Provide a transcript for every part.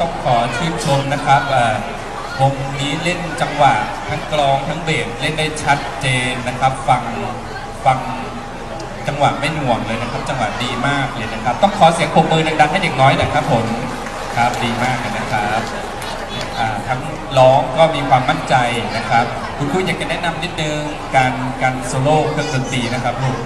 ต้องขอชื่นชมนะครับวงนี้เล่นจังหวะทั้งกลองทั้งเบสเล่นได้ชัดเจนนะครับ ฟังฟังจังหวะไม่หน่วงเลยนะครับ จังหวะดีมากเลยนะครับ ต้องขอเสียงปรบมือดังๆให้เด็กน้อยหน่อยครับผมครับดีมากเลยนะครับทั้งร้องก็มีความมั่นใจนะครับ คุณครูอยากจะแนะนำนิดนึงการการโซโล่เครื่องดนตรีนะครับลูก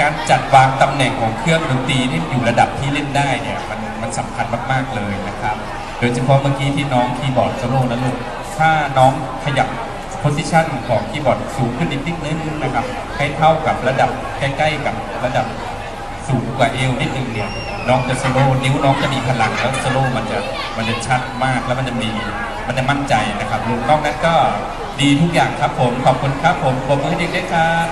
การจัดวางตำแหน่งของเครื่องดนตรีที่อยู่ระดับที่เล่นได้เนี่ยมันมันสำคัญมากๆเลยนะครับ โดยเฉพาะเมื่อกี้ที่น้องคีย์บอร์ดโซโล่นะลูกถ้าน้องขยับโพสิชันของคีย์บอร์ดสูงขึ้นนิดนึงนะครับให้เท่ากับระดับใกล้ๆกับระดับสูงกว่าเอวนิดนึงเนี่ยน้องจะโซโล่นิ้วน้องจะมีพลังแล้วโซโล่มันจะมันจะชัดมากแล้วมันจะมีมันจะมั่นใจนะครับลูกนอกนั้นก็ดีทุกอย่างครับผมขอบคุณครับผมผมมือให้เด็กด้วยครับ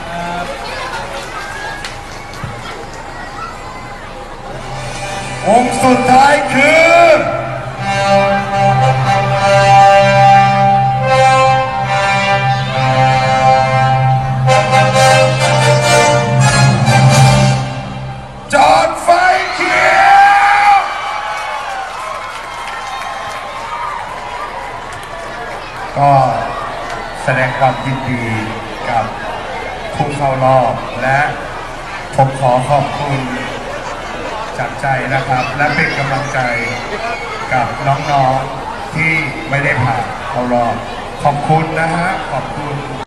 องค์สุดท้ายคือจอดไฟเขียวก็แสดงความยินดีกับผู้เข้ารอบและผมขอขอบคุณ จากใจนะครับ และเป็นกำลังใจกับน้องๆที่ไม่ได้ผ่านเข้ารอบขอบคุณนะฮะ ขอบคุณ